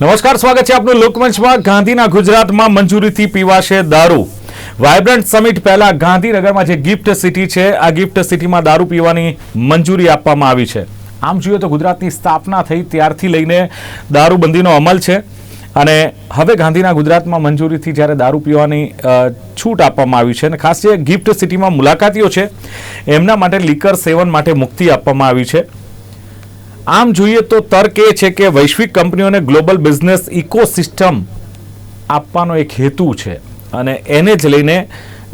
નમસ્કાર, સ્વાગત છે આપનું લોકમંચમાં. ગાંધીના ગુજરાતમાં મંજૂરીથી પીવાશે દારૂ. વાયબ્રન્ટ સમિટ પહેલા ગાંધીનગરમાં જે ગિફ્ટ સિટી છે, આ ગિફ્ટ સિટીમાં દારૂ પીવાની મંજૂરી આપવામાં આવી છે. આમ જોઈએ તો ગુજરાતની સ્થાપના થઈ ત્યારથી લઈને દારૂબંધીનો અમલ છે અને હવે ગાંધીના ગુજરાતમાં મંજૂરીથી જ્યારે દારૂ પીવાની છૂટ આપવામાં આવી છે અને ખાસ જે ગિફ્ટ સિટીમાં મુલાકાતીઓ છે, એમના માટે લીકર સેવન માટે મુક્તિ આપવામાં આવી છે. આમ જોઈએ તો તર્ક એ છે કે વૈશ્વિક કંપનીઓને ગ્લોબલ બિઝનેસ ઇકોસિસ્ટમ આપવાનો એક હેતુ છે. અને એને જ લઈને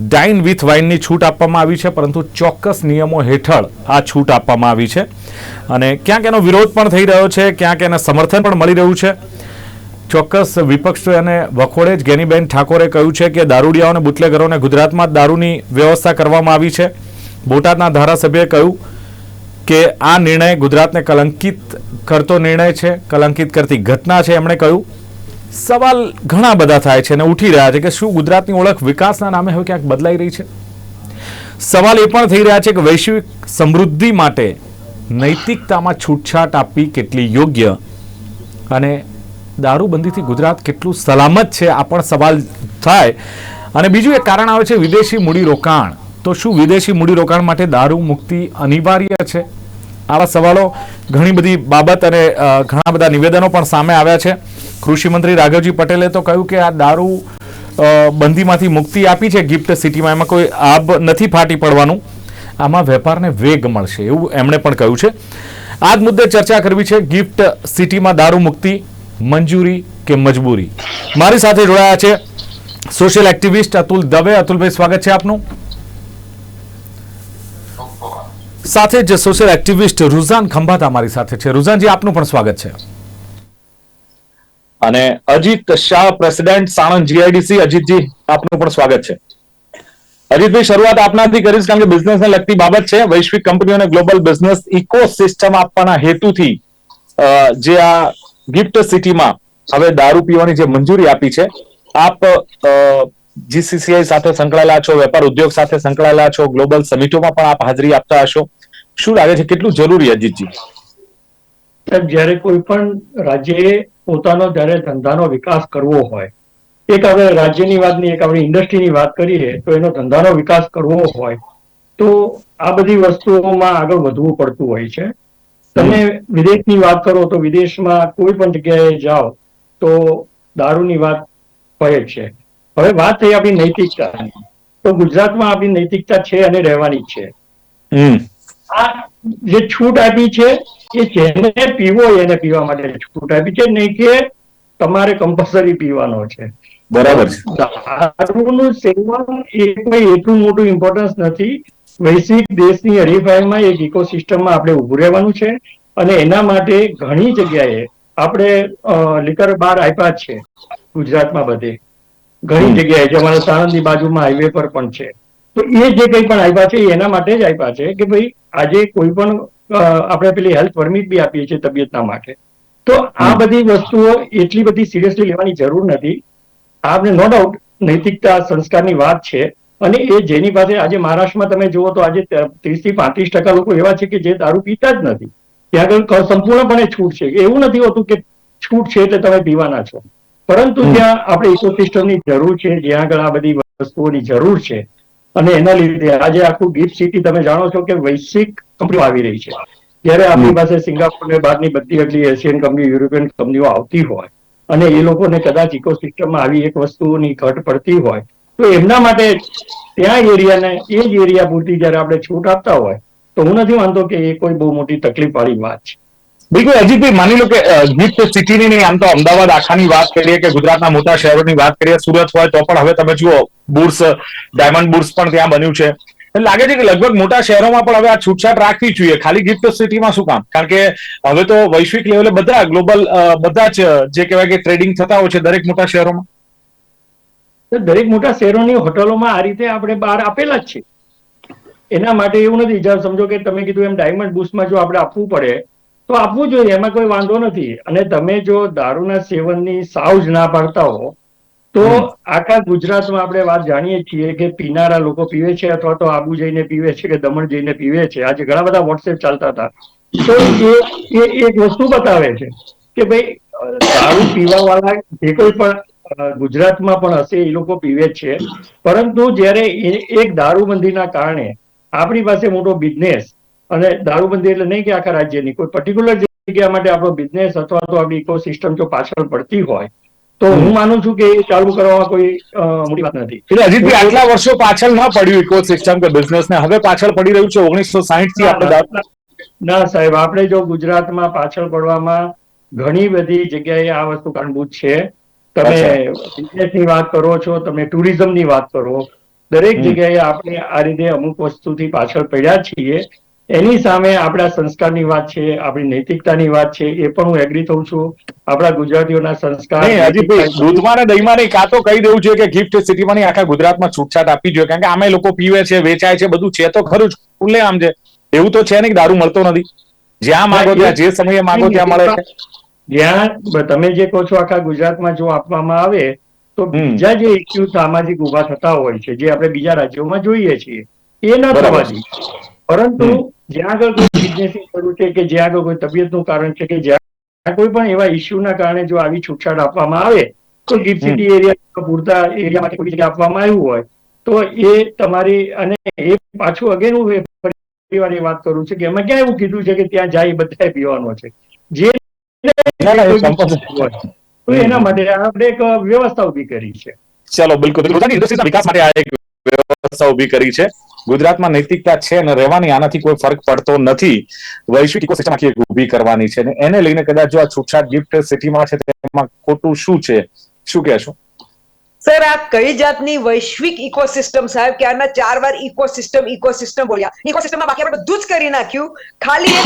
ડાઇન વિથ વાઇનની છૂટ આપવામાં આવી છે, પરંતુ ચોક્કસ નિયમો હેઠળ આ છૂટ આપવામાં આવી છે. અને ક્યાંક એનો વિરોધ પણ થઈ રહ્યો છે, ક્યાંક એને સમર્થન પણ મળી રહ્યું છે. ચોક્કસ વિપક્ષ અને વખોડે જ ગેનીબેન ઠાકોરે કહ્યું છે કે દારૂડિયાઓને બુટલેગરોને ગુજરાતમાં દારૂની વ્યવસ્થા કરવામાં આવી છે. બોટાદના ધારાસભ્યએ કહ્યું કે આ નિર્ણય ગુજરાતને કલંકિત કરતો નિર્ણય છે, કલંકિત કરતી ઘટના છે. એમણે કહ્યું, સવાલ ઘણા બધા થાય છે અને ઉઠી રહ્યા છે કે શું ગુજરાતની ઓળખ વિકાસના નામે હવે ક્યાંક બદલાઈ રહી છે? સવાલ એ પણ થઈ રહ્યા છે કે વૈશ્વિક સમૃદ્ધિ માટે નૈતિકતામાં છૂટછાટ આપવી કેટલી યોગ્ય અને દારૂબંધીથી ગુજરાત કેટલું સલામત છે, આ પણ સવાલ થાય. અને બીજું એક કારણ આવે છે વિદેશી મૂડીરોકાણ. તો શું વિદેશી મૂડીરોકાણ માટે દારૂ મુક્તિ અનિવાર્ય છે? આવા સવાલો ઘણી બધી બાબત અને ઘણા બધા નિવેદનો પણ સામે આવ્યા છે. કૃષિમંત્રી રાઘવજી પટેલે તો કહ્યું કે આ દારૂ બંધીમાંથી મુક્તિ આપી છે ગિફ્ટ સિટીમાં. એમાં કોઈ આબ નથી ફાટી પડવાનું. આમાં વેપારને વેગ મળશે એવું એમણે પણ કહ્યું છે. આ જ મુદ્દે ચર્ચા કરવી છે ગિફ્ટ સિટીમાં દારૂ મુક્તિ, મંજૂરી કે મજબૂરી? મારી સાથે જોડાયા છે સોશિયલ એક્ટિવિસ્ટ અતુલ દવે. અતુલભાઈ, સ્વાગત છે આપનું. સાથે જ સોશિયલ એક્ટિવિસ્ટ રુઝાન ખંભાત અમારી સાથે છે. રુઝાનજી, આપનું પણ સ્વાગત છે. અને અજીત શાહ પ્રેસિડેન્ટ સાણંદ જીઆઈડીસી અજીતજી, આપનું પણ સ્વાગત છે. અજીતભાઈ, શરૂઆત આપનાથી કરીશ કારણ કે બિઝનેસને લગતી બાબત છે. વૈશ્વિક કંપનીઓને ગ્લોબલ બિઝનેસ ઇકોસિસ્ટમ આપવાના હેતુથી જે આ ગિફ્ટ સિટીમાં હવે દારૂ પીવાની જે મંજૂરી આપી છે, આપ જીસીસીઆઈ સાથે સંકળાયેલા છો, વેપાર ઉદ્યોગ સાથે સંકળાયેલા છો, ગ્લોબલ સમિટોમાં પણ આપ હાજરી આપતા હશો. શું લાગે છે, કેટલું જરૂરી અજીતજી? સાહેબ કોઈ પણ રાજ્યએ પોતાનો, જ્યારે ધંધાનો વિકાસ કરવો હોય, એક આપણે રાજ્યની વાત નહીં એક આપણે ઇન્ડસ્ટ્રીની વાત કરીએ, તો એનો ધંધાનો વિકાસ કરવો હોય, તો આ બધી વસ્તુઓમાં આગળ વધવું પડતું હોય છે. તમે વિદેશની વાત કરો, તો વિદેશમાં કોઈ પણ જગ્યાએ જાઓ, તો દારૂની વાત હોય છે. હવે વાત થઈ આપણી નૈતિકતાની. તો ગુજરાતમાં આપણી નૈતિકતા છે અને રહેવાની છે. આ જે છૂટ આપી છે એ જેને પીવો એને પીવા માટે છૂટ આપી છે નહીં કે તમારે કમ્પલસરી પીવાનો છે. બરાબર દારૂનું સેવન એ કોઈ એટલું મોટું ઇમ્પોર્ટન્સ નથી. વૈશ્વિક દેશની હરીફાઈમાં એક ઇકોસિસ્ટમમાં આપણે ઉભું રહેવાનું છે અને એના માટે ઘણી જગ્યાએ આપણે લિકર બાર આપ્યા છે ગુજરાતમાં બધે. ઘણી જગ્યાએ છે અમારા સાણંદની બાજુમાં હાઈવે પર પણ છે. તો એ જે કંઈ પણ આવ્યા છે એના માટે જ આવ્યા છે કે ભાઈ આજે કોઈ પણ આપણે પેલી હેલ્થ પરમિટ બી આપીએ છીએ તબિયતના માટે. તો આ બધી વસ્તુઓ એટલી બધી સિરિયસલી લેવાની જરૂર નથી. આપણે નો ડાઉટ નૈતિકતા સંસ્કારની વાત છે. અને એ જેની પાસે આજે મહારાષ્ટ્રમાં તમે જુઓ તો આજે ત્રીસથી પાંત્રીસ ટકા લોકો એવા છે કે જે દારૂ પીતા જ નથી. ત્યાં આગળ સંપૂર્ણપણે છૂટ છે. એવું નથી હોતું કે છૂટ છે એટલે તમે પીવાના છો. પરંતુ ત્યાં આપણે ઇકોસિસ્ટમની જરૂર છે જ્યાં આગળ આ બધી વસ્તુઓની જરૂર છે. અને એના લીધે આજે આખું ગિફ્ટ સિટી તમે જાણો છો કે વૈશ્વિક કંપનીઓ આવી રહી છે. જ્યારે આપણી પાસે સિંગાપુર ને બહારની બધી એટલી એશિયન કંપની યુરોપિયન કંપનીઓ આવતી હોય અને એ લોકોને કદાચ ઇકોસિસ્ટમમાં આવી એક વસ્તુની ઘટ પડતી હોય તો એમના માટે ત્યાં એરિયાને એ જ એરિયા પૂરતી જ્યારે આપણે છૂટ આપતા હોય તો હું નથી માનતો કે એ કોઈ બહુ મોટી તકલીફ વાળી વાત છે. બિલકુલ અજીતભાઈ માની લો કે ગિફ્ટ સિટીની નહીં, આમ તો અમદાવાદ આખાની વાત કરીએ કે ગુજરાતના મોટા શહેરોની વાત કરીએ, સુરત હોય તો પણ હવે તમે જુઓ, બુર્સ, ડાયમંડ બુર્સ પણ ત્યાં બન્યું છે. લાગે છે કે લગભગ મોટા શહેરોમાં પણ હવે આ છૂટછાટ રાખવી જોઈએ. ખાલી ગિફ્ટ સિટીમાં શું કામ? કારણ કે હવે તો વૈશ્વિક લેવલે બધા, ગ્લોબલ બધા જ, જે કહેવાય કે ટ્રેડિંગ થતા હોય છે દરેક મોટા શહેરોમાં. દરેક મોટા શહેરોની હોટલોમાં આ રીતે આપણે બહાર આપેલા જ છે. એના માટે એવું નથી. સમજો કે તમે કીધું એમ ડાયમંડ બુસ્ટમાં જો આપણે આપવું પડે તો આપવું જોઈએ એમાં કોઈ વાંધો નથી. અને તમે જો દારૂના સેવનની સાવ જ ના પાડતા હો તો આખા ગુજરાતમાં આપણે વાત જાણીએ છીએ કે પીનારા લોકો પીવે છે અથવા તો આબુ જઈને પીવે છે કે દમણ જઈને પીવે છે. આજે ઘણા બધા વોટ્સએપ ચાલતા હતા. તો એ એક વસ્તુ બતાવે છે કે ભાઈ દારૂ પીવા વાળા જે કોઈ પણ ગુજરાતમાં પણ હશે એ લોકો પીવે છે. પરંતુ જ્યારે એક દારૂબંધીના કારણે આપણી પાસે મોટો બિઝનેસ અને દારૂબંધી એટલે નહીં કે આખા રાજ્યની કોઈ પર્ટિક્યુલર જગ્યા માટે આપણો બિઝનેસ અથવા તો આપણી ઇકોસિસ્ટમ જો પાછળ પડતી હોય તો હું માનું છું કે એ ચાલુ કરવામાં કોઈ મોટી વાત નથી. એટલે અજીતભાઈ આટલા વર્ષો પાછળ ના પડ્યું ઇકોસિસ્ટમ કે બિઝનેસ ને? હવે પાછળ પડી રહ્યું છે ઓગણીસો સાહીઠથી આપણે ના સાહેબ આપણે જો ગુજરાતમાં પાછળ પડવામાં ઘણી બધી જગ્યાએ આ વસ્તુ કારણભૂત છે. તમે બિઝનેસની વાત કરો છો તમે ટુરિઝમની વાત કરો દરેક જગ્યાએ આપણે આ રીતે અમુક વસ્તુથી પાછળ પડ્યા છીએ. એની સામે આપણા સંસ્કારની વાત છે આપણી નૈતિકતાની વાત છે એ પણ હું એગ્રી થઉં છું. આપણા ગુજરાતીઓના સંસ્કાર દૂધમાં ને દહીંમાં નહીં કાં તો કહી દેવું જોઈએ કે ગિફ્ટ સિટીમાં નહીં આખા ગુજરાતમાં છૂટછાટ આપવી જોઈએ. કારણ કે આમે લોકો પીવે છે વેચાય છે બધું છે તો ખરું જ. ખુલ્લેઆમ છે. એવું તો છે નહીં દારૂ મળતો નથી. જ્યાં માંગો ત્યાં જે સમયે માંગો ત્યાં મળે. છે જ્યાં તમે જે કહો છો આખા ગુજરાતમાં જો આપવામાં આવે તો. બીજા જે ઇસ્યુ સામાજિક ઊભા થતા હોય છે જે આપણે બીજા રાજ્યોમાં જોઈએ છીએ એ ન થવા જોઈએ. પરંતુ જ્યાં આગળ કોઈ બિઝનેસની જરૂર છે કે જ્યાં આગળ કોઈ તબિયતનું કારણ છે કે જ્યાં કોઈ પણ એવા ઇસ્યુના કારણે જો આવી છૂટછાટ આપવામાં આવે તો ગિફ્ટ સિટી એરિયા પૂરતા એરિયા માટે કોઈ જગ્યા આપવામાં આવ્યું હોય તો એ તમારી અને એ પાછું અગેન હું એ વાત કરું છું કે એમાં ક્યાં એવું કીધું છે કે ત્યાં જાય બધાએ પીવાનો છે. જે. તો એના માટે આપણે એક વ્યવસ્થા ઊભી કરી છે. ચલો બિલકુલ. વિકાસ માટે આ એક વ્યવસ્થા ઊભી કરી છે. ગુજરાતમાં નૈતિકતા છે અને રહેવાની આનાથી કોઈ ફરક પડતો નથી. વૈશ્વિક ઇકોસિસ્ટમ આખી ઊભી કરવાની છે અને એને લઈને કદાચ જો આ છૂટછાટ ગિફ્ટ સિટીમાં છે, તેમાં ખોટું શું છે? શું કહેશો? સર, આ કઈ જાતની વૈશ્વિક ઇકોસિસ્ટમ સાહેબ કે આના ચાર વાર ઇકોસિસ્ટમ ઇકોસિસ્ટમ બોલ્યા? ઇકોસિસ્ટમમાં બાકી આપણે બધું જ કરી નાખ્યું. ખાલી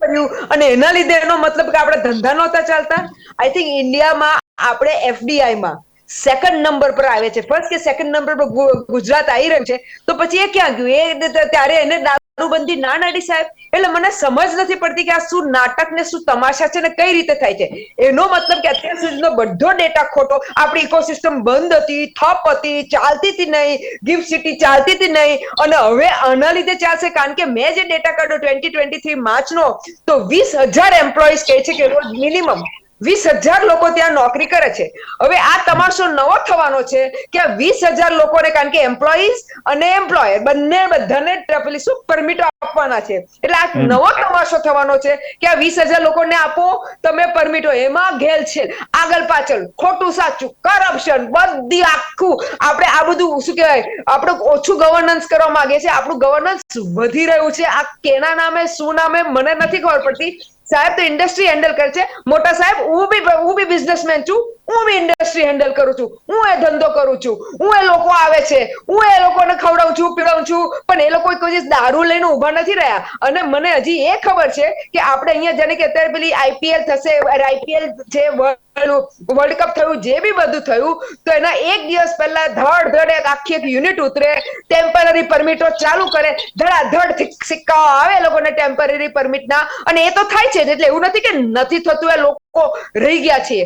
કર્યું? અને એના લીધે એનો મતલબ કે આપણે ધંધા નહોતા ચાલતા. આઈ થિંક ઇન્ડિયામાં આપણે એફડીઆઈ માં સેકન્ડ નંબર પર આવે છે. ફર્સ્ટ કે સેકન્ડ નંબર પર ગુજરાત આવી રહ્યું છે, તો પછી એ ક્યાં ગયું? એ ત્યારે એને દારૂબંધી ના નાડી સાહેબ. એટલે મને સમજ નથી પડતી કે આ શું નાટક ને શું તમાશા છે ને કઈ રીતે થાય છે? એનો મતલબ કે અત્યાર સુધીનો બધો ડેટા ખોટો, આપણી ઇકોસિસ્ટમ બંધ હતી, ઠપ હતી, ચાલતી હતી નહીં, ગિફ્ટ સિટી ચાલતી હતી નહીં, અને હવે આના લીધે ચાલશે. કારણ કે મેં જે ડેટા કાઢ્યો ટ્વેન્ટી ટ્વેન્ટી થ્રી માર્ચનો, તો વીસ હજાર એમ્પ્લોઈઝ કહે છે કે રોજ મિનિમમ વીસ હજાર લોકો ત્યાં નોકરી કરે છે. હવે આ તમાશો નવો થવાનો છે કે આ વીસ હજાર લોકોને કારણ કે એમ્પ્લોઈઝ અને એમ્પ્લોયર બંને બધાને પેલી શું પરમિટો આપવાના છે. એટલે આ નવો તમાશો થવાનો છે કે આ વીસ હજાર લોકોને આપો તમે પરમિટો એમાં ઘેલ છે. આગળ પાછળ ખોટું સાચું કરપ્શન બધી આખું આપણે આ બધું શું કહેવાય? આપણે ઓછું ગવર્નન્સ કરવા માંગે છે. આપણું ગવર્નન્સ વધી રહ્યું છે. આ કેના નામે શું નામે મને નથી ખબર પડતી. સાહેબ તો ઇન્ડસ્ટ્રી હેન્ડલ કરે છે. મોટા સાહેબ, હું બી હું બી બિઝનેસમેન છું. હું બી ઇન્ડસ્ટ્રી હેન્ડલ કરું છું. હું એ ધંધો કરું છું. હું એ લોકો આવે છે. હું એ લોકોને ખવડાવું છું, પીવડાવું છું. પણ એ લોકો કોઈ દારૂ લઈને ઊભા નથી રહ્યા. અને મને હજી એ ખબર છે કે આપણે અહીંયા જેને કે અત્યારે પેલી આઈપીએલ થશે આઈપીએલ છે વર્લ્ડ કપ થયું, જે બી બધું થયું, તો એના એક દિવસ પહેલા ધડ ધડ એક આખી એક યુનિટ ઉતરે ટેમ્પરરી પરમિટો ચાલુ કરે. ધડાધડ સિક્કાઓ આવે લોકોને ટેમ્પરરી પરમિટના અને એ તો થાય છે એટલે એવું નથી કે નથી થતું, એ લોકો રહી ગયા છે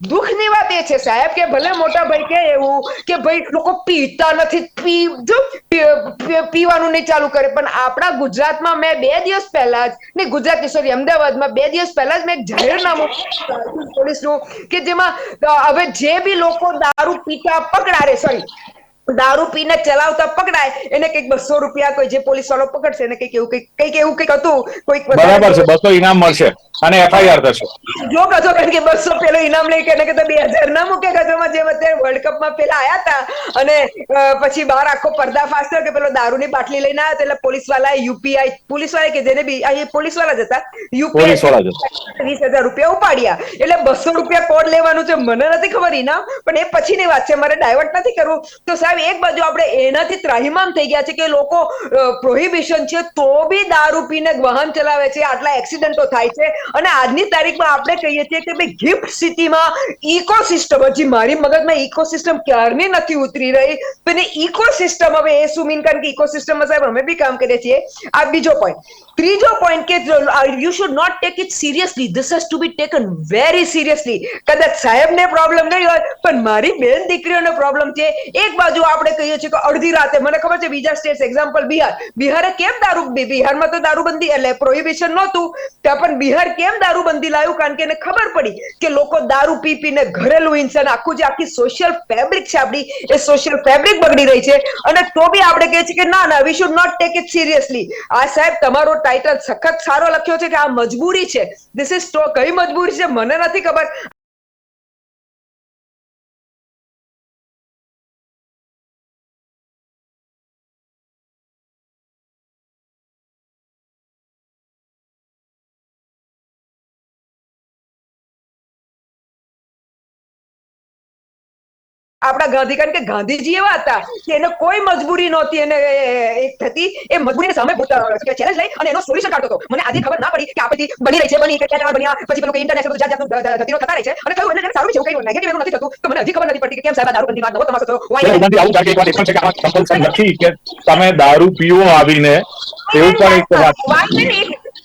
દુઃખની વાત એ છે, સાહેબ, કે ભલે મોટા ભાઈ કે એવું કે ભાઈ લોકો પીતા નથી, પી, જો પીવાનું નહીં ચાલુ કરે, પણ આપણા ગુજરાતમાં મેં બે દિવસ પહેલા જ, નહીં ગુજરાત સોરી અમદાવાદમાં બે દિવસ પહેલા જ મેં એક જાહેરનામું પોલીસનું કે જેમાં હવે જે બી લોકો દારૂ પીતા પકડારે સોરી દારૂ પીને ચલાવતા પકડાય, એને કંઈક બસો રૂપિયા કોઈ જે પોલીસ વાળો પકડશે, એને કંઈક એવું કંઈક કંઈક એવું કંઈક હતું, કોઈક બરાબર છે, બસો ઇનામ મળશે. અને એફઆઈઆર થશે. જો કહેતો કારણ કે બસો પેલો ઇનામ લઈ કે એને બે હજાર ના મૂકે કહેતોમાં જેમ અત્યારે વર્લ્ડ કપમાં પેલા આયા હતા અને પછી બહાર આખો પર્દાફાશ થયો કે પેલો દારૂની બાટલી લઈને આવ્યો એટલે પોલીસવાળા યુપીઆઈ પોલીસવાળા કે જેને બી અહીં પોલીસવાળા જ હતા. પોલીસવાળા જ વીસ હજાર રૂપિયા ઉપાડ્યા. એટલે બસો રૂપિયા કોડ લેવાનું છે મને નથી ખબર ઇનામ પણ એ પછીની વાત છે મારે ડાયવર્ટ નથી કરવું. તો સાહેબ એક બાજુ આપણે એનાથી ત્રાહિમામ થઈ ગયા છે કે લોકો પ્રોહિબિશન છે તો બી દારૂ પીને વાહન ચલાવે છે આટલા એક્સિડન્ટો થાય છે. અને આજની તારીખમાં આપણે કહીએ છીએ કે ભાઈ ગિફ્ટ સિટીમાં ઇકોસિસ્ટમ હજી મારી મગજમાં ઇકોસિસ્ટમ ક્યારની નથી ઉતરી રહી? પણ ઇકોસિસ્ટમ હવે એ શું કારણ કે ઇકોસિસ્ટમમાં સાહેબ અમે બી કામ કરીએ છીએ. આ બીજો પોઈન્ટ ત્રીજો પોઈન્ટ કે you should not take it seriously this has to be taken very seriously કદાચ સાહેબને પ્રોબ્લેમ નહીં હોય, પણ મારી બેન દીકરીઓનો પ્રોબ્લેમ છે. એક બાજુ આપણે કહીએ છીએ કે અડધી રાતે, મને ખબર છે બીજા સ્ટેટ્સ એક્ઝામ્પલ બિહાર. બિહારે કેમ દારૂ, બિહારમાં તો દારૂબંધી એટલે પ્રોહિબિશન નહોતું. ત્યાં પણ બિહાર કેમ દારૂબંધી લાવ્યું? કારણ કે એને ખબર પડી કે લોકો દારૂ પી પીને ઘરેલું ઇન્સન આખું જે આખી સોશિયલ ફેબ્રિક છે આપણી, એ સોશિયલ ફેબ્રિક બગડી રહી છે. અને તો બી આપણે કહે છે કે ના ના we should not take it seriously આ સાહેબ, તમારો ટાઇટલ સખત સારો લખ્યો છે કે આ મજબૂરી છે. ધીસ ઇઝ કઈ મજબૂરી છે? મને નથી ખબર. આપણા ગાંધી કારણ કે ગાંધીજી એવા હતા કે એને કોઈ મજબૂરી નહોતી એને એક થતી એ મજબૂરી સામે ચેલેન્જ લઈ અને એનો સોલ્યુશન કાઢતો હતો. મને આજે ખબર ના પડી કે આપણી બની રહી છે બની કે ક્યાં બન્યા પછી પેલું ઇન્ટરનેશનલ જાત જાતનું ધતીરો થતા રહે છે. અને કહ્યું એટલે સારું છે એવું કઈ નેગેટિવ એનું નથી થતું. તો મને હજી ખબર નથી પડતી કે કેમ સાહેબ દારૂ બંધી વાત નવો તમાશો થયો એક વાત છે કે નથી કે તમે દારૂ પીવો આવીને એવું પણ એક વાત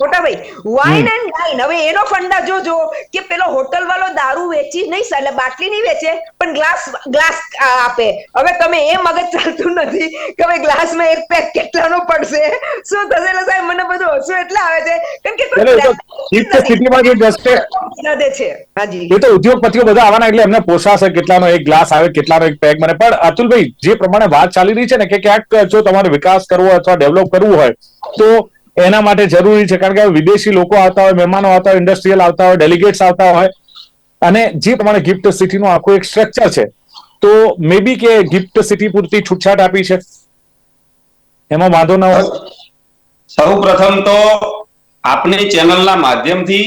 મોટાભાઈ વાઇન એન્ડ ડાઇન હવે એનો ફંડા જોજો કે પેલો હોટલ વાળો દારૂ વેચી નહીં એટલે બાટલી નહીં વેચે પણ ગ્લાસ ગ્લાસ આપે. હવે તમે એ મગજ ચાલતું નથી કે હવે ગ્લાસમાં એક પેક કેટલાનો પડશે? શું થશે? એટલે સાહેબ મને બધું હસું એટલે આવે છે. કેમ કે એ તો ઉદ્યોગપતિઓ બધા આવવાના એટલે એમને પોસાશે કેટલાનો એક ગ્લાસ આવે કેટલાનો એક પેક મને. પણ અતુલભાઈ જે પ્રમાણે વાત ચાલી રહી છે ને કે ક્યાંક જો તમારે વિકાસ કરવો અથવા ડેવલપ કરવું હોય તો એના માટે જરૂરી છે કારણ કે વિદેશી લોકો આવતા હોય મહેમાનો આવતા હોય ઇન્ડસ્ટ્રીયલ આવતા હોય ડેલિગેટ્સ આવતા હોય અને જે પ્રમાણે ગિફ્ટ સિટીનું આખું એક સ્ટ્રક્ચર છે તો મે બી કે ગિફ્ટ સિટી પૂરતી છૂટછાટ આપી છે. એમાં વાંધો ન હોય. સૌ પ્રથમ તો આપની ચેનલના માધ્યમથી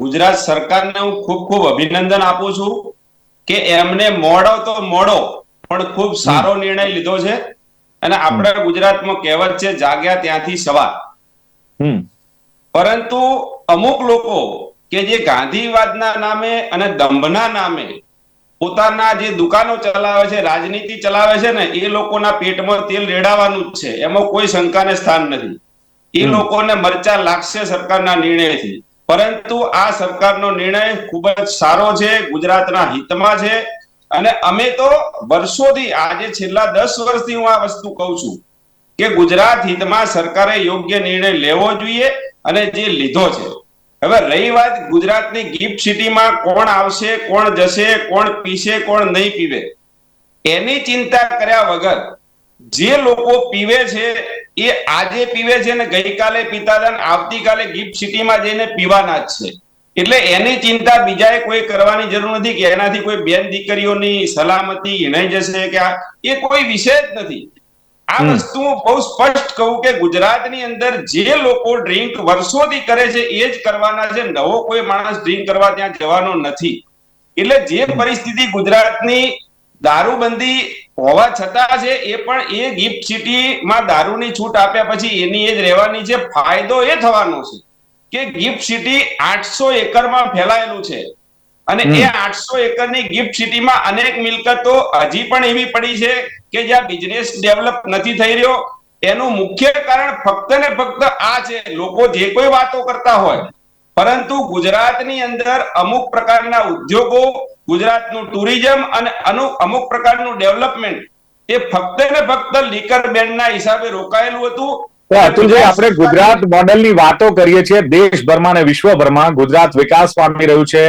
ગુજરાત સરકારને હું ખૂબ ખૂબ અભિનંદન આપું છું કે એમને મોડો તો મોડો પણ ખૂબ સારો નિર્ણય લીધો છે. અને આપણે ગુજરાતમાં કહેવત છે જાગ્યા ત્યાંથી સવાર. પરંતુ અમુક લોકો કે જે ગાંધીવાદના નામે અને દંભના નામે પોતાના જે દુકાનો ચલાવે છે રાજનીતિ ચલાવે છે ને એ લોકોના પેટમાં તેલ રેડાવાનું જ છે. એમાં કોઈ શંકાને સ્થાન નથી. એ લોકોને મરચા લાગશે સરકારના નિર્ણયથી. પરંતુ આ સરકારનો નિર્ણય ખૂબ જ સારો છે ગુજરાતના હિતમાં છે. અને અમે તો વર્ષોથી આજે છેલ્લા દસ વર્ષથી હું આ વસ્તુ કહું છું. કે ગુજરાત હિતમાં સરકારે યોગ્ય નિર્ણય લેવો જોઈએ અને જે લીધો છે. હવે રહી વાત ગુજરાતની ગિફ્ટ સિટીમાં કોણ આવશે, કોણ જશે, કોણ પીશે, કોણ નહીં પીવે. એની ચિંતા કર્યા વગર જે લોકો પીવે છે, એ આજે પીવે છે ને ગઈકાલે પીતા હતા આવતીકાલે ગિફ્ટ સિટીમાં જઈને પીવાના જ છે. એટલે એની ચિંતા બીજાએ કોઈ કરવાની જરૂર નથી કે એનાથી કોઈ બેન દીકરીઓની સલામતી હિણાઈ જશે કે એ કોઈ વિષય જ નથી. આ વસ્તુ હું બહુ સ્પષ્ટ કહું કે ગુજરાતની અંદર જે લોકો ડ્રિંક વર્ષોથી કરે છે એ જ કરવાના છે. નવો કોઈ માણસ ડ્રિંક કરવા ત્યાં જવાનો નથી. એટલે જે પરિસ્થિતિ ગુજરાતની દારૂબંધી હોવા છતાં છે એ પણ એ ગિફ્ટ સિટીમાં દારૂની છૂટ આપ્યા પછી એની એ જ રહેવાની છે. ફાયદો એ થવાનો છે કે ગિફ્ટ સિટી આઠસો એકરમાં ફેલાયેલું છે. અને એ આઠસો એકરની ગિફ્ટ સિટીમાં અનેક મિલકતો હજી પણ એવી પડી છે કે જ્યાં બિઝનેસ ડેવલપ નથી થઈ રહ્યો. એનું મુખ્ય કારણ ફક્ત ને ફક્ત આ છે લોકો જે કોઈ વાતો કરતા હોય. પરંતુ ગુજરાતની અંદર અમુક પ્રકારના ઉદ્યોગો ગુજરાતનું ટુરિઝમ અને અમુક પ્રકારનું ડેવલપમેન્ટ એ ફક્ત ને ફક્ત લીકર બેન્ડના હિસાબે રોકાયેલું હતું. તો અતુલભાઈ આપણે ગુજરાત મોડેલની વાતો કરીએ છીએ દેશભરમાં અને વિશ્વભરમાં. ગુજરાત વિકાસ પામી રહ્યું છે.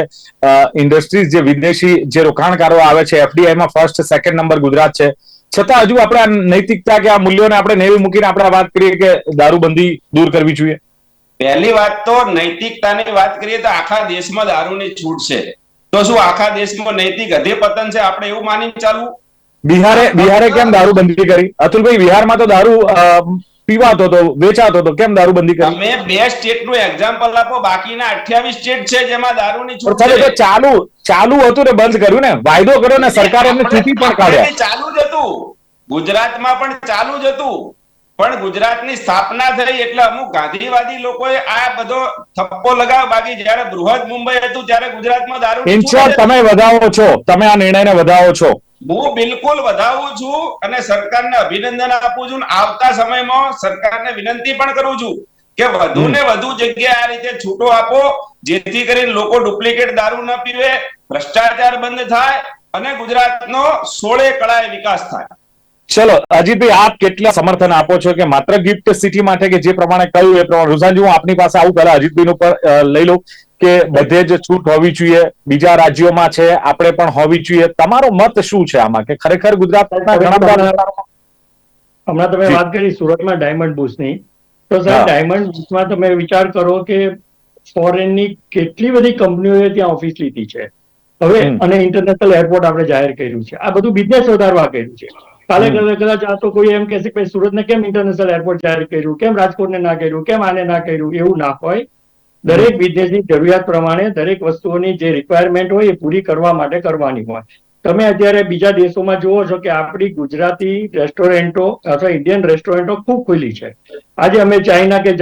ઇન્ડસ્ટ્રીઝ જે વિદેશી જે રોકાણકારો આવે છે એફડીઆઈમાં ફર્સ્ટ સેકન્ડ નંબર ગુજરાત છે. છતાં હજુ આપણે આ નૈતિકતા કે આ મૂલ્યોને આપણે નેવી મૂકીને આપણે વાત કરીએ કે દારૂબંધી દૂર કરવી જોઈએ? પહેલી વાત તો નૈતિકતાની વાત કરીએ તો આખા દેશમાં દારૂની છૂટ છે. તો શું આખા દેશમાં નૈતિક અધેપતન છે? આપણે એવું માની ચાલવું. બિહારે બિહારે કેમ દારૂબંધી કરી? અતુલભાઈ બિહારમાં તો દારૂ પીવાતો હતો વેચાતો હતો કેમ દારૂબંધી કરી? તમે બે સ્ટેટનું એક્ઝામ્પલ આપો બાકીના અઠ્યાવીસ સ્ટેટ છે જેમાં દારૂની છૂટ છે. તો ચાલુ ચાલુ હતું ને બંધ કર્યું ને? વાયદો કર્યો ને સરકારે એમને છૂટી પણ કાઢ્યા. ચાલુ જ હતું. ગુજરાતમાં પણ ચાલુ જ હતું. પણ ગુજરાતની સ્થાપના થઈ એટલે અમુક ગાંધીવાદી લોકોએ આ બધો થપ્પો લગાવ્યો. બાકી જ્યારે બૃહદ મુંબઈ હતું ત્યારે ગુજરાતમાં દારૂ ઇન્શ્યોર તમે વધાવો છો. તમે આ નિર્ણયને વધાવો છો. હું બિલકુલ વધાવું છું અને સરકારને અભિનંદન આપું છું આવતા સમયમાં સરકારને વિનંતી પણ કરું છું કે વધુ ને વધુ જગ્યા આ રીતે છૂટો આપો જેથી કરીને લોકો ડુપ્લિકેટ દારૂ ન પીવે ભ્રષ્ટાચાર બંધ થાય અને ગુજરાતનો સોળે કળાએ વિકાસ થાય. ચલો અજીતભાઈ આપ કેટલા સમર્થન આપો છો કે માત્ર ગિફ્ટ સિટી માટે કે જે પ્રમાણે કહ્યું એ પ્રમાણે? રુઝાનજી હું આપની પાસે આવું પહેલા અજીતભાઈ નું અ, લઈ લઉં. કે બધે જ છૂટ હોવી જોઈએ બીજા રાજ્યોમાં છે આપણે પણ હોવી જોઈએ. તમારો મત શું છે આમાં? કે ખરેખર ગુજરાતના ઘણા હમણાં તમે વાત કરી સુરતમાં ડાયમંડ બુસની તો સર ડાયમંડ બુસમાં તમે વિચાર કરો કે ફોરેનની કેટલી બધી કંપનીઓએ ત્યાં ઓફિસ લીધી છે. હવે અને ઇન્ટરનેશનલ એરપોર્ટ આપણે જાહેર કર્યું છે. આ બધું બિઝનેસ વધારવા કર્યું છે. કાલે કદાચ કદાચ આ તો કોઈ એમ કહેશે કે સુરતને કેમ ઇન્ટરનેશનલ એરપોર્ટ જાહેર કર્યું? કેમ રાજકોટને ના કર્યું? કેમ આને ના કર્યું? એવું ના હોય. દરેક બિઝનેસની જરૂરિયાત પ્રમાણે દરેક વસ્તુઓની જે રિક્વાયરમેન્ટ હોય એ પૂરી કરવા માટે કરવાની હોય. તમે અત્યારે બીજા દેશોમાં જુઓ છો કે આપણી ગુજરાતી રેસ્ટોરન્ટો અથવા ઇન્ડિયન રેસ્ટોરન્ટો ખૂબ ખુલ્લી છે. આજે અમે ચાઇના કે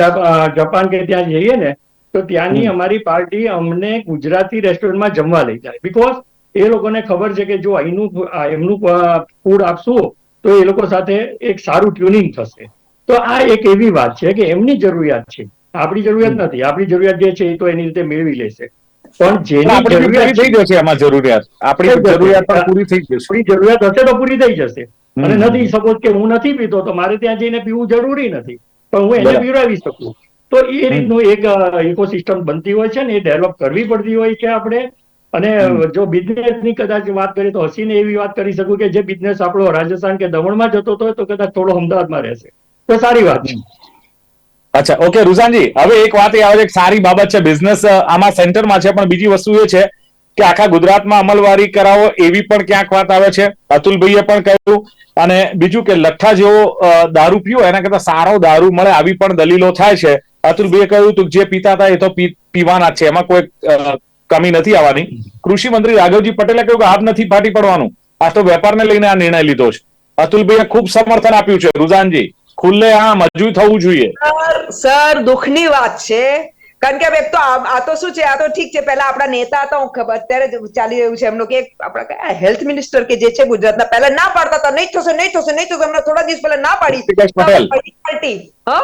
જાપાન કે ત્યાં જઈએ ને તો ત્યાંની અમારી પાર્ટી અમને ગુજરાતી રેસ્ટોરન્ટમાં જમવા લઈ જાય. બીકોઝ એ લોકોને ખબર છે કે જો અહીંનું એમનું ફૂડ આપશું તો એ લોકો સાથે એક સારું ટ્યુનિંગ થશે. તો આ એક એવી વાત છે કે એમની જરૂરિયાત છે. આપણી જરૂરિયાત નથી. આપણી જરૂરિયાત જે છે એ તો એની રીતે મેળવી લેશે. પણ જેની જરૂરિયાત થઈ જશે એમાં જરૂરિયાત. આપણી જરૂરિયાત પણ પૂરી થઈ જશે. આપણી જરૂરિયાત હશે તો પૂરી થઈ જશે. અને નથી સપોઝ કે હું નથી પીતો તો મારે ત્યાં જઈને પીવું જરૂરી નથી. પણ હું એને પીવડાવી શકું. તો એ રીતનું એક ઇકોસિસ્ટમ બનતી હોય છે ને એ ડેવલપ કરવી પડતી હોય છે આપણે. અને જો બિઝનેસની કદાચ વાત કરીએ તો હસીને એવી વાત કરી શકું કે જે બિઝનેસ આપણો રાજસ્થાન કે દમણમાં જતો હોય તો કદાચ થોડો અમદાવાદમાં રહેશે. તો સારી વાત છે. અચ્છા ઓકે રુઝાનજી, હવે એક વાત એ આવે છે સારી બાબત છે બિઝનેસ આમાં સેન્ટરમાં છે, પણ બીજી વસ્તુ એ છે કે આખા ગુજરાતમાં અમલવારી કરાવો એવી પણ ક્યાંક વાત આવે છે. અતુલભાઈએ પણ કહ્યું, અને બીજું કે લઠ્ઠા જેવો દારૂ પીવો, એના કરતા સારો દારૂ મળે આવી પણ દલીલો થાય છે. અતુલભાઈએ કહ્યું, તું જે પીતા હતા એ તો પીવાના છે, એમાં કોઈ કમી નથી આવવાની. કૃષિ મંત્રી રાઘવજી પટેલે કહ્યું કે હાથ નથી ફાટી પડવાનું. આ તો વેપારને લઈને આ નિર્ણય લીધો છે. અતુલભાઈએ ખૂબ સમર્થન આપ્યું છે, રુઝાનજી. ખુલ્લે આમ હજુ થવું જોઈએ. સર દુઃખની વાત છે. કારણ કે એક તો આ તો શું છે? આ તો ઠીક છે. પહેલા આપણા નેતા હતા હું ખબર અત્યારે ચાલી રહ્યું છે એમનું કે આપણા કયા હેલ્થ મિનિસ્ટર કે જે છે ગુજરાતના પહેલા ના પાડતા હતા. નહીં થશે નહીં થશે નહીં થશે. હમણાં થોડા દિવસ પહેલા ના પાડી. પટેલ. હા?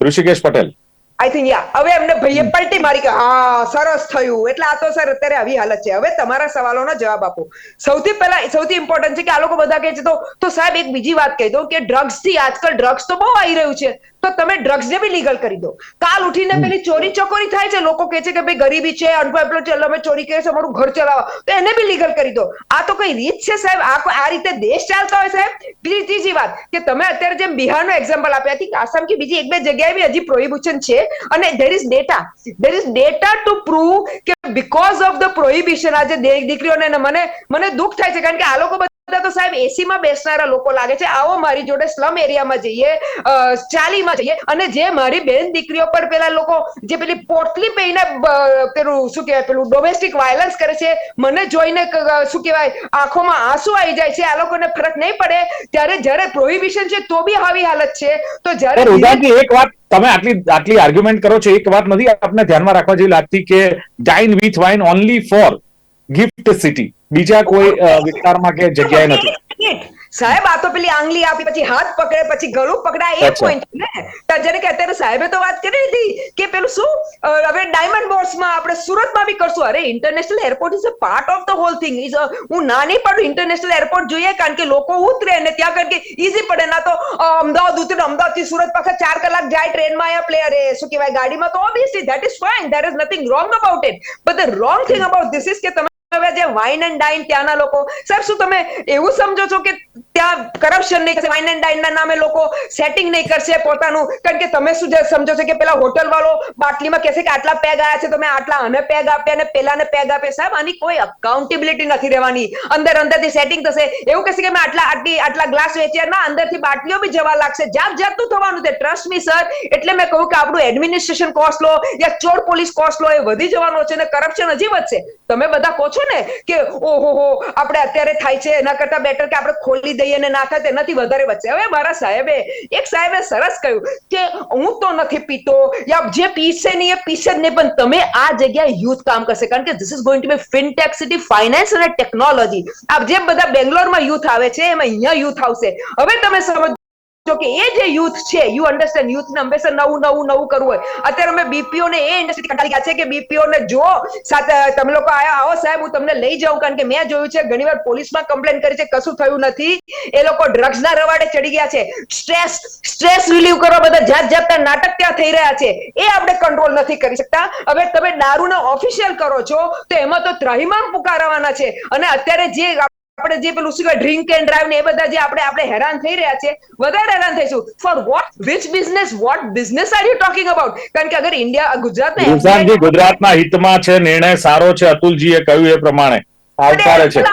Rishikesh Patel. I think ya હવે એમને ભાઈએ પલટી મારી કે હા સરસ થયું. એટલે આ તો સર અત્યારે આવી હાલત છે. હવે તમારા સવાલોનો જવાબ આપો. સૌથી પહેલા સૌથી ઇમ્પોર્ટન્ટ છે કે આ લોકો બધા કહે છે તો તો સાહેબ એક બીજી વાત કહી દઉં કે ડ્રગ્સથી આજકાલ ડ્રગ્સ તો બહુ આવી રહ્યું છે. તો તમે ડ્રગ્સ ને બી લીગલ કરી દો. કાલ ઉઠીને પેલી ચોરી ચકોરી થાય છે લોકો કહે છે કે ભાઈ ગરીબી છે અનએમ્પ્લોયડ છે અમે ચોરી કરીએ અમારું ઘર ચલાવવા તો એને બી લીગલ કરી દો. આ તો કઈ રીત છે સાહેબ? આ આ રીતે દેશ ચાલતા હોય સાહેબ? બીજી ત્રીજી વાત કે તમે અત્યારે જેમ બિહારનો એક્ઝામ્પલ આપ્યા હતી આસામ કે બીજી એક બે જગ્યાએ બી હજી પ્રોહિબિશન છે અને there is data there is data to prove કે બીકોઝ ઓફ ધ પ્રોહિબિશન આજે દીકરીઓને મને મને દુઃખ થાય છે. કારણ કે આ લોકો બધા તો સાહેબ એસીમાં બેસનારા લોકો લાગે છે, આવો મારી જોડે સ્લમ એરિયામાં જઈએ ચાલીમાં જઈએ અને જે મારી બેન દીકરીઓ પર પેલા લોકો જે પેલી પોટલી પહેરીને પેલું શું કહેવાય, પેલું ડોમેસ્ટિક વાયલન્સ કરે છે, મને જોઈને શું કહેવાય, આંખોમાં આંસુ આવી જાય છે, આ લોકોને ફરક નહીં પડે, ત્યારે જ્યારે પ્રોહિબિશન છે તો બી આવી હાલત છે, તો જ્યારે એક વાત તમે આટલી આટલી આર્ગ્યુમેન્ટ કરો છો, એક વાત નથી આપને ધ્યાનમાં રાખવા જેવી લાગતી કે dine with wine only for gift city બીજા કોઈ વિસ્તારમાં કે જગ્યાએ નથી. સાહેબ આ તો પેલી આંગલી આપી પછી હાથ પકડે પછી ગળું પકડાય એ. પોઈન્ટ ને? જેને કે અત્યારે સાહેબે તો વાત કરી હતી કે પેલું શું હવે ડાયમંડ બોર્સમાં આપણે સુરતમાં બી કરશું. અરે international airport is a part of the whole thing is હું ના નહીં પાડું ઇન્ટરનેશનલ એરપોર્ટ જોઈએ કારણ કે લોકો ઉતરે અને ત્યાં કારણ કે ઈઝી પડે. ના તો અમદાવાદ ઉતરે અમદાવાદથી સુરત પાસે ચાર કલાક જાય ટ્રેનમાં આયા પ્લેયર એ શું કહેવાય ગાડીમાં તો obviously that is fine there is nothing wrong about it but the wrong thing about this is કે તમે હવે જે વાઇન એન્ડ ડાઇન ત્યાંના લોકો સાહેબ શું તમે એવું સમજો છો કે કરપ્શન નહીં કરશે વાઇન એન્ડ ડાઇનના નામે લોકો સેટિંગ નહીં કરશે પોતાનું. કારણ કે તમે શું સમજો છો કે પેલા હોટલ વાળો બાટલીમાં કહેશે કે આટલા પેગ આયા છે તમે આટલા અને પેગ આપ્યા અને પેલાને પેગ આપે. સાહેબ, આની કોઈ અકાઉન્ટેબિલિટી નથી રહેવાની. અંદર અંદરથી સેટિંગ થશે. એવું કહેશે કે મેં આટલા આટલી આટલા ગ્લાસ વેચ્યા ના અંદરથી બાટલીઓ બી જવા લાગશે. જાત જાતનું થવાનું છે. ટ્રસ્ટ મી સર એટલે મેં કહ્યું કે આપણું એડમિનિસ્ટ્રેશન કોસ્ટ લો, યા ચોર પોલીસ કોસ્ટ લો, એ વધી જવાનો છે અને કરપ્શન હજી વધશે. તમે બધા કહો છો ને કે ઓહો આપણે અત્યારે થાય છે. એના કરતા બેટર કે આપણે ખોલી દઈએ. ને ના થાય તેનાથી વધારે બચે. હવે મારા સાહેબે, એક સાહેબે સરસ કહ્યું કે હું તો નથી પીતો, યા જે પીશે નહીં એ પીશે જ નહીં પણ તમે આ જગ્યાએ યુથ કામ કરશે. કારણ કે this is going to be fintech city finance અને ટેકનોલોજી આ જે બધા બેંગ્લોરમાં યુથ આવે છે, એમાં અહીંયા યુથ આવશે. હવે તમે સમજ કે એ જે યુથ છે યુ અન્ડરસ્ટેન્ડ યુથ ને હંમેશા નવું નવું નવું કરવું હોય. અત્યારે અમે બીપીઓ ને એ ઇન્ડસ્ટ્રી કંટાળી ગયા છે કે બીપીઓ ને જો સાથે તમે લોકો આયા, આવો સાહેબ, હું તમને લઈ જાઉં, કારણ કે મેં જોયું છે ઘણીવાર પોલીસમાં કમ્પ્લેન કરી છે, કશું થયું નથી. એ લોકો ડ્રગ્સ ના રવાડે ચડી ગયા છે. સ્ટ્રેસ સ્ટ્રેસ રિલીવ કરવા બધા જાત જાતના નાટક ત્યાં થઈ રહ્યા છે. એ આપણે કંટ્રોલ નથી કરી શકતા. હવે તમે દારૂના ઓફિશિયલ કરો છો, તો એમાં તો ત્રાહિમામ પુકારવાના છે. અને અત્યારે જે આપણે જે પેલું શું ડ્રિંક એન્ડ ડ્રાઈવ ને એ બધા જે આપણે આપણે હેરાન થઈ રહ્યા છે વધારે હેરાન થઈશું. For what which business what business are you talking about કારણ કે અગર ઇન્ડિયા ગુજરાતના ગુજરાતના હિતમાં છે નિર્ણય સારો છે અતુલજીએ કહ્યું એ પ્રમાણે. આવકારે છે.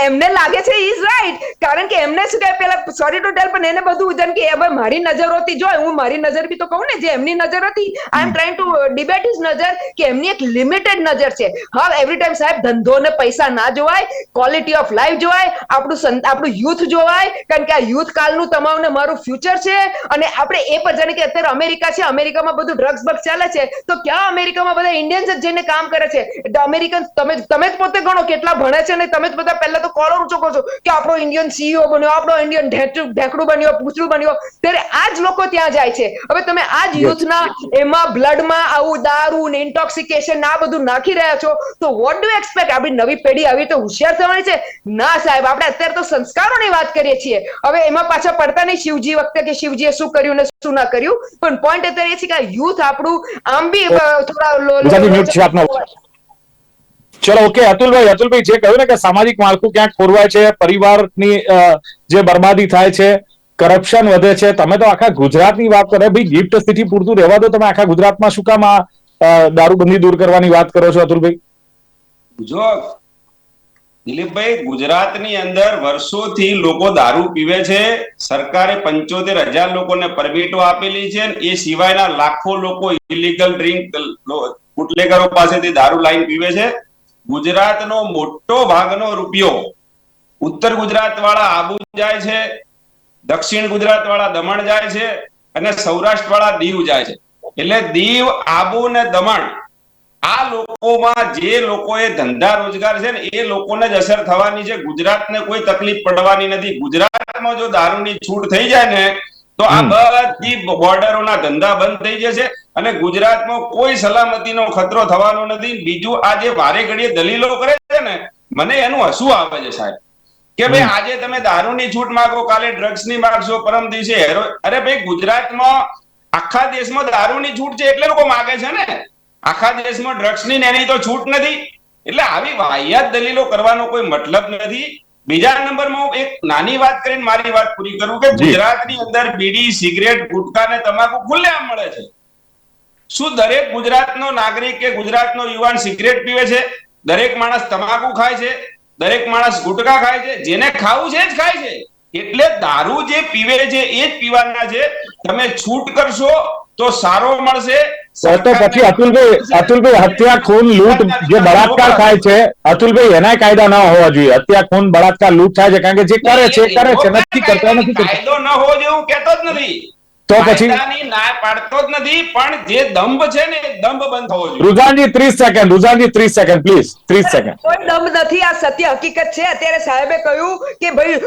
એમને લાગે છે ઇઝ રાઈટ કારણ કે એમને શું કહે પેલા સોરી ટુ ટેલ પણ એને બધું જેમ કે હવે મારી નજરોથી જો હું મારી નજર બી તો કહું ને જે એમની નજર હતી I am trying to debate is નજર કે એમની એક લિમિટેડ નજર છે. હા એવરી ટાઈમ સાહેબ ધંધો ને પૈસા ના જોવાય ક્વોલિટી ઓફ લાઈફ જોવાય આપણું આપણું યુથ જોવાય કારણ કે આ યુથ કાલનું તમામ ને મારું ફ્યુચર છે અને આપણે એ પર જાણે કે અત્યારે અમેરિકા છે અમેરિકામાં બધું ડ્રગ્સ બગ ચાલે છે તો ક્યાં અમેરિકામાં બધા ઇન્ડિયન્સ જ જઈને કામ કરે છે? અમેરિકન તમે તમે જ પોતે ગણો કેટલા ભણે છે ને તમે જ બધા પહેલા તો કોલર ઊંચો કરશો કે આપણો ઇન્ડિયન સીઈઓ બન્યો આપણો ઇન્ડિયન ઢેકડું બન્યો પૂછડું બન્યો ત્યારે આ જ લોકો ત્યાં જાય છે. હવે તમે આ જ યુથના એમાં બ્લડમાં આવું દારૂ ને ઇન્ટોક્સિકેશન આ બધું નાખી રહ્યા છો તો વોટ ડુ એક્સપેક્ટ આપણી નવી પેઢી આવી તો હોશિયાર થવાની છે? ના સાહેબ આપણે અત્યારે તો સંસ્કારોની વાત કરીએ છીએ. હવે એમાં પાછા પડતા નહીં શિવજી વખતે કે શિવજીએ શું કર્યું ને શું ના કર્યું. પણ પોઈન્ટ અત્યારે એ છે કે યુથ આપણું આમ બી થોડા લો- લો- ગુજરાતી mute છે આપનો. ચલો ઓકે અતુલભાઈ અતુલભાઈ, જે કહ્યું ને કે સામાજિક માળખું ક્યાંક ખોરવાય છે, પરિવારની જે બરબાદી થાય છે કરપ્શન વધે છે, તમે તો આખા ગુજરાતની વાત કરો, ભાઈ ગિફ્ટ સિટી પૂરતું રહેવા દો, તમે આખા ગુજરાતમાં શું કામ આ દારૂબંધી દૂર કરવાની વાત કરો છો, અતુલભાઈ? જો, દિલીપભાઈ, ગુજરાતની અંદર વર્ષોથી લોકો દારૂ પીવે છે, સરકારે પંચોતેર હજાર લોકોને પરમિટો આપેલી છે, એ સિવાયના લાખો લોકો ઇલીગલ ડ્રિંક બુટલેગરો પાસેથી દારૂ લાઈન પીવે છે. ગુજરાતનો મોટો ભાગનો રૂપિયો ઉત્તર ગુજરાત વાળા આબુ જાય છે, દક્ષિણ ગુજરાત વાળા દમણ જાય છે અને સૌરાષ્ટ્ર વાળા દીવ જાય છે. એટલે દીવ, આબુ ને દમણ આ લોકોમાં જે લોકોએ ધંધા રોજગાર છે ને એ લોકોને જ અસર થવાની છે. ગુજરાતને કોઈ તકલીફ પડવાની નથી. ગુજરાતમાં જો દારૂની છૂટ થઈ જાય ને તો આ બધી બોર્ડરોના ધંધા બંધ થઈ જશે અને ગુજરાતમાં કોઈ સલામતીનો ખતરો થવાનો નથી. બીજું આ જે વારે ઘડીએ દલીલો કરે છે ને મને એનું હસવું આવે છે સાહેબ. કે ભાઈ આજે તમે દારૂની છૂટ માંગો કાલે ડ્રગ્સની માંગશો પરમ દિવસે હેરો અરે ભાઈ ગુજરાતમાં આખા દેશમાં દારૂની છૂટ છે એટલે લોકો માગે છે ને. આખા દેશમાં ડ્રગ્સની ની એની તો છૂટ નથી. એટલે આવી વાહિયાત દલીલો કરવાનો કોઈ મતલબ નથી. બીજા નંબરમાં હું એક નાની વાત કરીને મારી વાત પૂરી કરું કે. ગુજરાતની અંદર બીડી સિગરેટ ગુટકા ને તમાકુ ખુલ્લેઆમ મળે છે. શું દરેક ગુજરાતનો નાગરિક કે ગુજરાતનો યુવાન સિગરેટ પીવે છે? દરેક માણસ તમાકુ ખાય છે? દરેક માણસ ગુટકા ખાય છે? જેને ખાવું છે જ ખાય છે. એટલે દારૂ જે પીવે છે એ જ પીવાના છે. તમે છૂટ કરશો તો સારો મળશે. તો તો પછી અતુલભાઈ અતુલભાઈ હત્યા ખૂન લૂંટ જે બળાત્કાર થાય છે અતુલભાઈ એના કાયદા ના હોવા જોઈએ હત્યા ખૂન બળાત્કાર લૂંટ થાય છે કારણ કે જે કરે છે કરે છે નથી કરતા નથી કાયદો ન હોવો જોઈએ હું કહેતો જ નથી। તો પછી ના પાડતો જ નથી પણ જે દંભ છે ને દંભ બંધ થવો જોઈએ. રુઝાનજી ત્રીસ સેકન્ડ રુઝાનજી ત્રીસ સેકન્ડ પ્લીઝ ત્રીસ સેકન્ડ કોઈ દંભ નથી આ સત્ય હકીકત છે. અત્યારે સાહેબે કહ્યું કે ભાઈ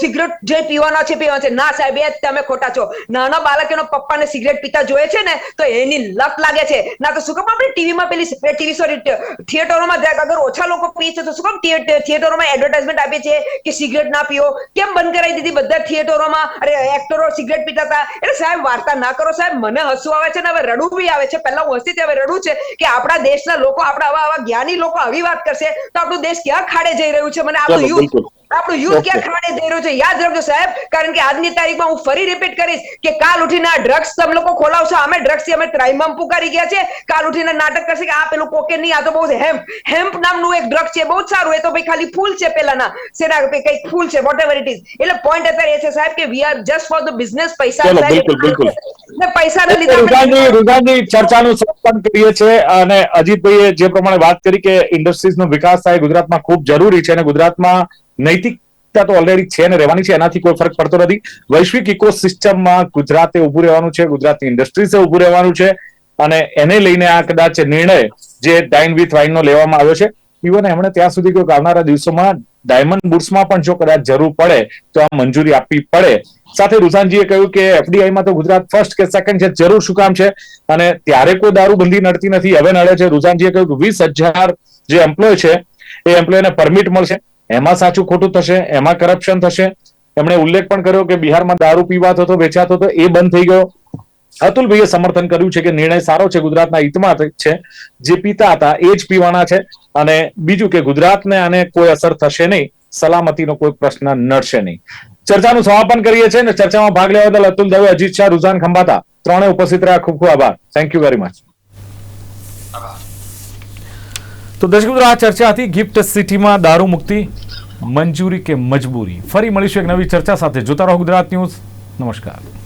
સિગરેટ જે પીવાનો છે પીવાનો છે. ના સાહેબ એ તમે ખોટા છો. નાના બાળક એનો પપ્પાને સિગરેટ પીતા જોઈએ છે ને તો એની લત લાગે છે. ના તો શું કામ આપણે ટીવીમાં પેલી ટીવી સોરી થિયેટરોમાં જાય અગર ઓછા લોકો પીએ છે તો શું કામ થિયે- થિયેટરોમાં એડવર્ટાઇઝમેન્ટ આપે છે કે સિગરેટ ના પીઓ. કેમ બંધ કરાવી દીધી બધા થિયેટરોમાં? અરે એક્ટરો સિગરેટ પીતા હતા. એટલે સાહેબ વાર્તા ના કરો સાહેબ મને હસવું આવે છે ને હવે રડવું બી આવે છે પહેલા હું હસતી હતી, હવે રડું છે કે આપણા દેશના લોકો આપણા આવા આવા જ્ઞાની લોકો આવી વાત કરશે તો આપણું દેશ ક્યાં ખાડે જઈ રહ્યું છે મને આ યુથ બિલકુલ. આપણું યુથ ક્યાં. ખાડે રહ્યું છે? યાદ રાખજો સાહેબ કારણ કે આજની તારીખમાં હું ફરી રિપીટ કરીશ કે કાલ ઉઠીને આ ડ્રગ્સ તમે લોકો ખોલાવશો. અમે ડ્રગ્સથી અમે ત્રાઇમામ પુકારી ગયા છે. કાલ ઉઠીને નાટક કરશે કે આ પેલું કોકેન નહીં આ તો બહુ હેમ્પ હેમ્પ નામનું એક ડ્રગ છે બહુ સારું. એ તો ભાઈ ખાલી ફૂલ છે પેલાના. શેના કંઈક ફૂલ છે વોટ એવર ઇટ ઇઝ એટલે પોઈન્ટ અત્યારે એ છે સાહેબ કે we are just for the business પૈસા બિલકુલ, બિલકુલ. ને લીધે રૂઝાનજી રૂઝાનજી ચર્ચાનું સંપન્ન કરીએ છે અને અજીતભાઈએ જે પ્રમાણે વાત કરી કે ઇન્ડસ્ટ્રીઝનો વિકાસ થાય ગુજરાતમાં ખૂબ જરૂરી છે અને ગુજરાતમાં નૈતિકતા તો ઓલરેડી છે ને રહેવાની છે, એનાથી કોઈ ફરક પડતો નથી. વૈશ્વિક ઇકોસિસ્ટમમાં ગુજરાતે ઉભું રહેવાનું છે, ગુજરાતની ઇન્ડસ્ટ્રીઝે ઉભું રહેવાનું છે અને એને લઈને આ કદાચ નિર્ણય જે ડાઇન વિથ વાઇનનો લેવામાં આવ્યો છે ઇવન એમણે ત્યાં સુધી કહ્યું કે આવનારા દિવસોમાં ડાયમંડ બુટ્સમાં પણ જો કદાચ જરૂર પડે, તો આ મંજૂરી આપવી પડે. સાથે રૂઝાનજીએ કહ્યું કે એફડીઆઈમાં તો ગુજરાત ફર્સ્ટ કે સેકન્ડ છે, જરૂર શું કામ છે? અને ત્યારે કોઈ દારૂબંધી નડતી નથી. હવે નડે છે. રૂઝાનજીએ કહ્યું કે વીસ હજાર જે એમ્પ્લોય છે, એ એમ્પ્લોયને પરમિટ મળશે. એમાં સાચું ખોટું થશે, એમાં કરપ્શન થશે. એમણે ઉલ્લેખ પણ કર્યો કે બિહારમાં દારૂ પીવાતો હતો વેચાતો હતો એ બંધ થઈ ગયો. અતુલભાઈએ સમર્થન કર્યું છે કે નિર્ણય સારો છે, ગુજરાતના હિતમાં છે. જે પીતા હતા એ જ પીવાના છે. અને બીજું કે ગુજરાતને આને કોઈ અસર થશે નહીં, સલામતીનો કોઈ પ્રશ્ન નડશે નહીં. ચર્ચાનું સમાપન કરીએ છીએ ચર્ચામાં ભાગ લેવા બદલ અતુલ દવે અજીત શાહ, રૂઝાન ખંભાતા ત્રણે ઉપસ્થિત રહ્યા. ખૂબ ખૂબ આભાર. થેન્ક યુ વેરી મચ તો દર્શક મિત્રો, આ ચર્ચા હતી ગિફ્ટ સિટીમાં દારૂ મુક્તિ, મંજૂરી કે મજબૂરી? ફરી મળીશું એક નવી ચર્ચા સાથે. જોતા રહો ગુજરાત ન્યૂઝ. નમસ્કાર.